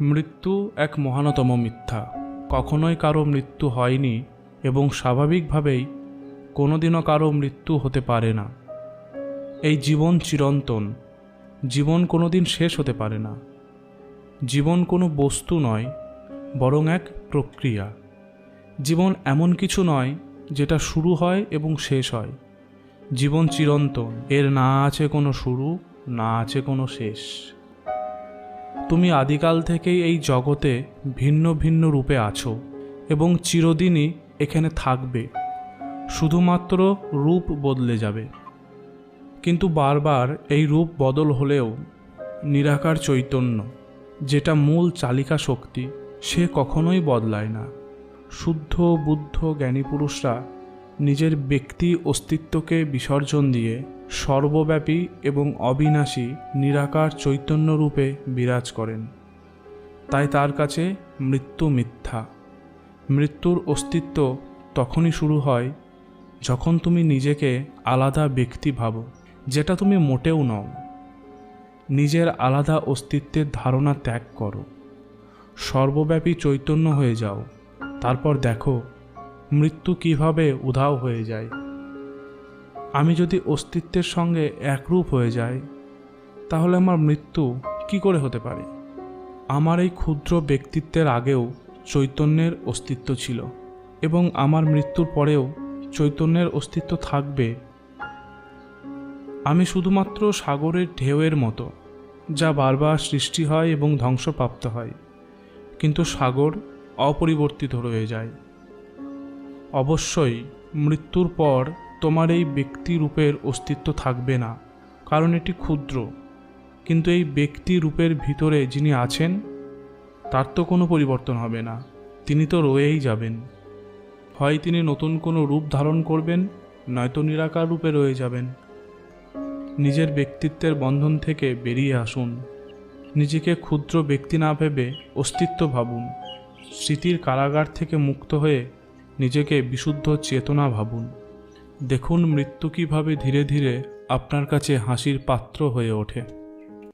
মৃত্যু এক মহানতম মিথ্যা। কখনোই কারও মৃত্যু হয়নি এবং স্বাভাবিকভাবেই কোনোদিনও কারও মৃত্যু হতে পারে না। এই জীবন চিরন্তন। জীবন কোনোদিন শেষ হতে পারে না। জীবন কোনো বস্তু নয়, বরং এক প্রক্রিয়া। জীবন এমন কিছু নয়, যেটা শুরু হয় এবং শেষ হয়। জীবন চিরন্তন। এর না আছে কোনো শুরু, না আছে কোনো শেষ। তুমি আদিকাল থেকেই এই জগতে ভিন্ন ভিন্ন রূপে আছো এবং চিরদিনই এখানে থাকবে। শুধুমাত্র রূপ বদলে যাবে। কিন্তু বারবার এই রূপ বদল হলেও নিরাকার চৈতন্য, যেটা মূল চালিকা শক্তি, সে কখনোই বদলায় না। শুদ্ধ, বুদ্ধ, জ্ঞানী পুরুষরা নিজের ব্যক্তি অস্তিত্বকে বিসর্জন দিয়ে সর্বব্যাপী এবং অবিনাশী নিরাকার চৈতন্য রূপে বিরাজ করেন। তাই তার কাছে মৃত্যু মিথ্যা। মৃত্যুর অস্তিত্ব তখনই শুরু হয় যখন তুমি নিজেকে আলাদা ব্যক্তি ভাবো, যেটা তুমি মোটেও নও। নিজের আলাদা অস্তিত্বের ধারণা ত্যাগ করো। সর্বব্যাপী চৈতন্য হয়ে যাও। তারপর দেখো মৃত্যু কীভাবে উধাও হয়ে যায়? আমি যদি অস্তিত্বের সঙ্গে একরূপ হয়ে যাই, তাহলে আমার মৃত্যু কি করে হতে পারে? আমার এই ক্ষুদ্র ব্যক্তিত্বের আগেও চৈতন্যের অস্তিত্ব ছিল এবং আমার মৃত্যুর পরেও চৈতন্যের অস্তিত্ব থাকবে। আমি শুধুমাত্র সাগরের ঢেউয়ের মতো, যা বারবার সৃষ্টি হয় এবং ধ্বংসপ্রাপ্ত হয়, কিন্তু সাগর অপরিবর্তিত রয়ে যায়। অবশ্যই মৃত্যুর পর তোমার এই ব্যক্তি রূপের অস্তিত্ব থাকবে না, কারণ এটি ক্ষুদ্র। কিন্তু এই ব্যক্তি রূপের ভিতরে যিনি আছেন, তার তো কোনো পরিবর্তন হবে না, তিনি তো রয়েই যাবেন। হয় তিনি নতুন কোনো রূপ ধারণ করবেন, নয়তো নিরাকার রূপে রয়ে যাবেন। নিজের ব্যক্তিত্বের বন্ধন থেকে বেরিয়ে আসুন। নিজেকে ক্ষুদ্র ব্যক্তি না ভেবে অস্তিত্ব ভাবুন। স্মৃতির কারাগার থেকে মুক্ত হয়ে নিজেকে বিশুদ্ধ চেতনা ভাবুন। দেখুন মৃত্যু কীভাবে ধীরে ধীরে আপনার কাছে হাসির পাত্র হয়ে ওঠে।